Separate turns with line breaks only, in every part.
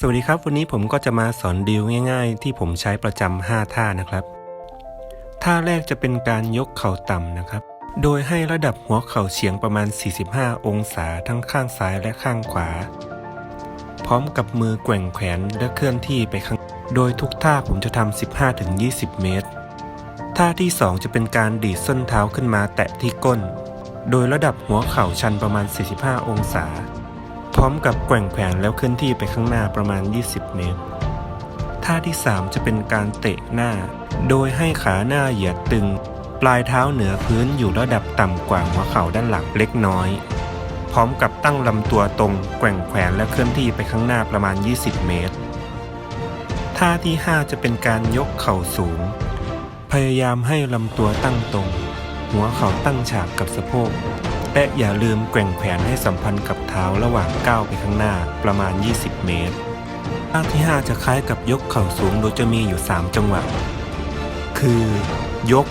สวัสดีครับ วันนี้ผมก็จะมาสอนดิวง่ายๆ ที่ผมใช้ประจำ5ท่านะครับ ท่าแรกจะเป็นการยกเข่าต่ำนะครับ โดยให้ระดับหัวเข่าเฉียงประมาณ 45 องศาทั้งข้างซ้ายและข้างขวา พร้อมกับมือแกว่งแขนและเคลื่อนที่ไปข้าง โดยทุกท่าผมจะทำ 15-20 เมตร ท่าที่ 2 จะเป็นการดีดส้นเท้าขึ้นมาแตะที่ก้น โดยระดับหัวเข่าชันประมาณ 45 องศา พร้อมกับแกว่งแขนแล้วเคลื่อนที่ไปข้างหน้าประมาณ 20 เมตร ท่าที่ 3 จะเป็นการเตะหน้า โดยให้ขาหน้าเหยียดตึง ปลายเท้าเหนือพื้นอยู่ระดับต่ำกว่าหัวเข่าด้านหลังเล็กน้อย พร้อมกับตั้งลำตัวตรง แกว่งแขนและเคลื่อนที่ไปข้างหน้าประมาณ 20 เมตร ท่าที่ 5 จะเป็นการยกเข่าสูง พยายามให้ลำตัวตั้งตรง หัวเข่าตั้งฉากกับสะโพก และอย่าลืมแกว่งแขนให้สัมพันธ์กับเท้าระหว่างก้าวไปข้างหน้าประมาณ 20 เมตรท่าที่ 5 จะคล้ายกับยกเข่าสูงโดยจะมีอยู่ 3 จังหวะ คือ ยก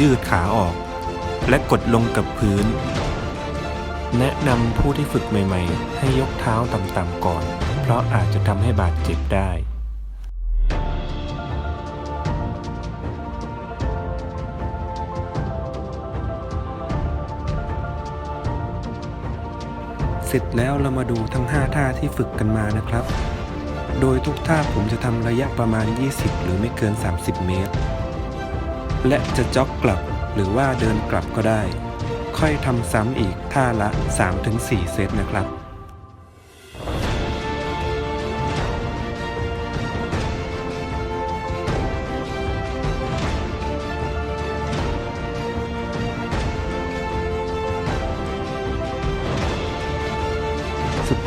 ยืดขาออก และกดลงกับพื้น แนะนำผู้ที่ฝึกใหม่ ๆ ให้ยกเท้าต่ำๆก่อน เพราะอาจจะทำให้บาดเจ็บได้ สร็จแล้วเรามาดูทั้ง 5 ท่าที่ฝึกกันมานะครับ โดยทุกท่าผมจะทำระยะประมาณ 20 หรือไม่เกิน 30 เมตร และจะจ็อกกลับหรือว่าเดินกลับก็ได้ ค่อยทำซ้ำอีกท่าละ 3-4 เซตนะครับ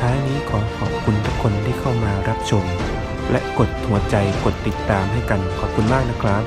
ท้ายนี้ขอขอบคุณทุกคนที่เข้ามารับชม และกดหัวใจกดติดตามให้กันขอบคุณมากนะครับ